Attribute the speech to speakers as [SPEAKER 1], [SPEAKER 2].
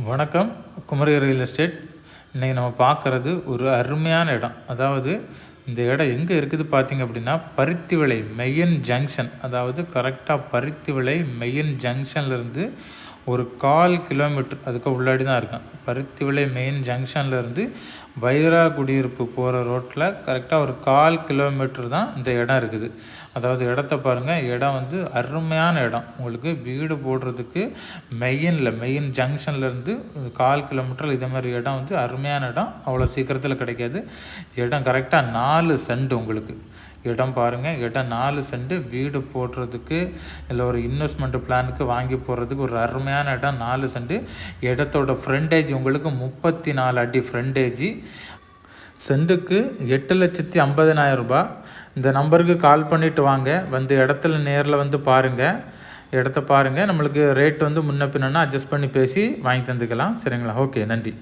[SPEAKER 1] வணக்கம். Kumari real estate. இன்றைக்கி நம்ம பார்க்குறது ஒரு அருமையான இடம். அதாவது இந்த இடம் எங்கே இருக்குது பார்த்திங்க அப்படின்னா பருத்தி விலை மெயின் ஜங்ஷன். அதாவது கரெக்டாக பருத்தி விலை மெயின் ஜங்ஷன்லேருந்து ஒரு கால் கிலோமீட்டர் அதுக்கு உள்ளாடி தான் இருக்கும் பருத்திவிளை மெயின் ஜங்ஷன்லேருந்து வைரா குடியிருப்பு போகிற ரோட்டில் கரெக்டாக ஒரு கால் கிலோமீட்டர் தான் இந்த இடம் இருக்குது. அதாவது இடத்த பாருங்கள் இடம் வந்து அருமையான இடம். உங்களுக்கு வீடு போடுறதுக்கு மெயினில் மெயின் ஜங்ஷன்லேருந்து கால் கிலோமீட்டர் இதே மாதிரி இடம் வந்து அருமையான இடம். அவ்வளோ சீக்கிரத்தில் கிடைக்காது. இடம் கரெக்டாக நாலு சென்ட் உங்களுக்கு. இடம் பாருங்கள் இடம் நாலு சென்ட் வீடு போடுறதுக்கு இல்லை ஒரு இன்வெஸ்ட்மெண்ட் பிளானுக்கு வாங்கி போடுறதுக்கு ஒரு அருமையான இடம் நாலு சென்ட் இடத்தோட ஃப்ரண்டேஜ் உங்களுக்கு முப்பத்தி நாலு அடி ஃப்ரண்டேஜ் செண்டுக்கு எட்டு லட்சத்தி ஐம்பதனாயிரம் ரூபாய். இந்த நம்பருக்கு கால் பண்ணிவிட்டு வாங்க. வந்து இடத்துல நேரில் வந்து பாருங்கள் இடத்த பாருங்கள் நம்மளுக்கு ரேட் வந்து முன்ன பின்னா அட்ஜஸ்ட் பண்ணி பேசி வாங்கி தந்துக்கலாம். சரிங்களா? ஓகே நன்றி.